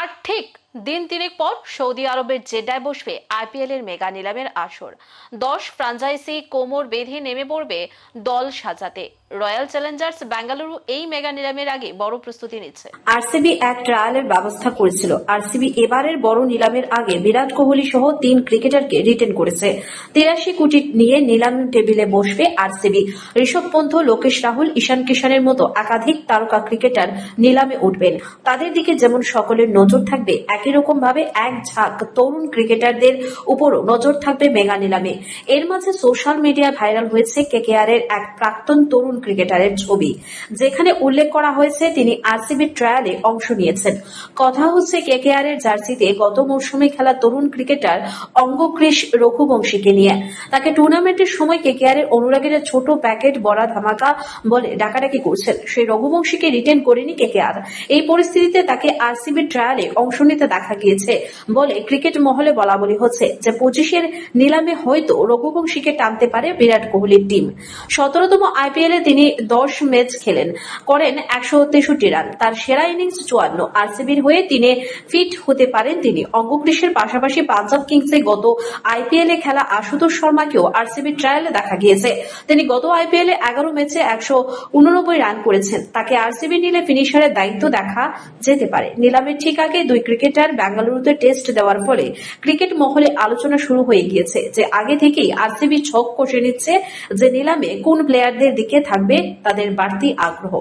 are ঠিক দিন তিনেক পর সৌদি আরবের জেডায় বসবে আইপিএল এর মেগা নিলামের আসর। দশ ফ্রাঞ্চাইজি কোমর বেঁধে নেমে পড়বে দল সাজাতে। রয়্যাল চ্যালেঞ্জার্স বেঙ্গালুরু এই মেগা নিলামের আগে বড় প্রস্তুতি নিচ্ছে। আরসিবি এক ট্রায়ালের ব্যবস্থা করেছিল। আরসিবি এবারের বড় নিলামের আগে বিরাট কোহলি সহ তিন ক্রিকেটারকে রিটেন করেছে। তিরাশি কোটি নিয়ে নিলাম টেবিলে বসবে আরসিবি। ঋষভ পন্থ, লোকেশ রাহুল, ঈশান কিষানের মতো একাধিক তারকা ক্রিকেটার নিলামে উঠবেন। তাদের দিকে যেমন সকলের নজর থাকবে। একই রকম ভাবে এক ঝাঁক তরুণ ক্রিকেটারদের উপরও নজর থাকবে মেগা নিলামে। এর মাঝে সোশ্যাল মিডিয়ায় ভাইরাল হয়েছে কেকেআর এর এক প্রাক্তন তরুণ ক্রিকেটারের ছবি। যেখানে উল্লেখ করা হয়েছে, তিনি আরসিবি ট্রায়ালে অংশ নিয়েছেন। কথা হচ্ছে কেকেআর এর জার্সিতে গত মৌসুমে খেলা তরুণ ক্রিকেটার অঙ্গক্রিস রঘুবংশীকে নিয়ে। তাকে টুর্নামেন্টের সময় কেকেআর এর অনুরাগীরা ছোট প্যাকেট বড়া ধামাকা বলে ডাকাডাকি করছেন। সেই রঘুবংশীকে রিটেন করেনি কেকেআর। এই পরিস্থিতিতে তাকে আরসিবি ট্রায়ালে অংশ নিতে দেখা গিয়েছে। বলে ক্রিকেট মহলে বলা বলি হচ্ছে যে পঁচিশের নিলামে হয়তো রঘুবংশীকে টানতে পারে বিরাট কোহলির টিম। সতেরোতম আইপিএল তিনি দশ ম্যাচ খেলেন, করেন একশো তেষট্টি রান। তার সেরা ইনিংস চুয়ান্ন। আরসিবির হয়ে তিনি ফিট হতে পারেন তিনি। অঙ্গক্রিসের পাশাপাশি পাঞ্জাব কিংসে গত আইপিএল খেলা আশুতোষ শর্মাকেও আরসিবি ট্রায়ালে দেখা গিয়েছে। তিনি গত আইপিএল এগারো ম্যাচে একশো উননব্বই রান করেছেন। তাকে আরসিবি নিলে ফিনিশারের দায়িত্ব দেখা যেতে পারে। নিলামের ঠিক আগে দুই ক্রিকেটার বেঙ্গালুরুতে টেস্ট দেওয়ার ফলে ক্রিকেট মহলে আলোচনা শুরু হয়ে গিয়েছে যে আগে থেকেই আরসিবি ছক কষে নিচ্ছে যে নিলামে কোন প্লেয়ারদের দিকে থাকবে তাদের বাড়তি আগ্রহ।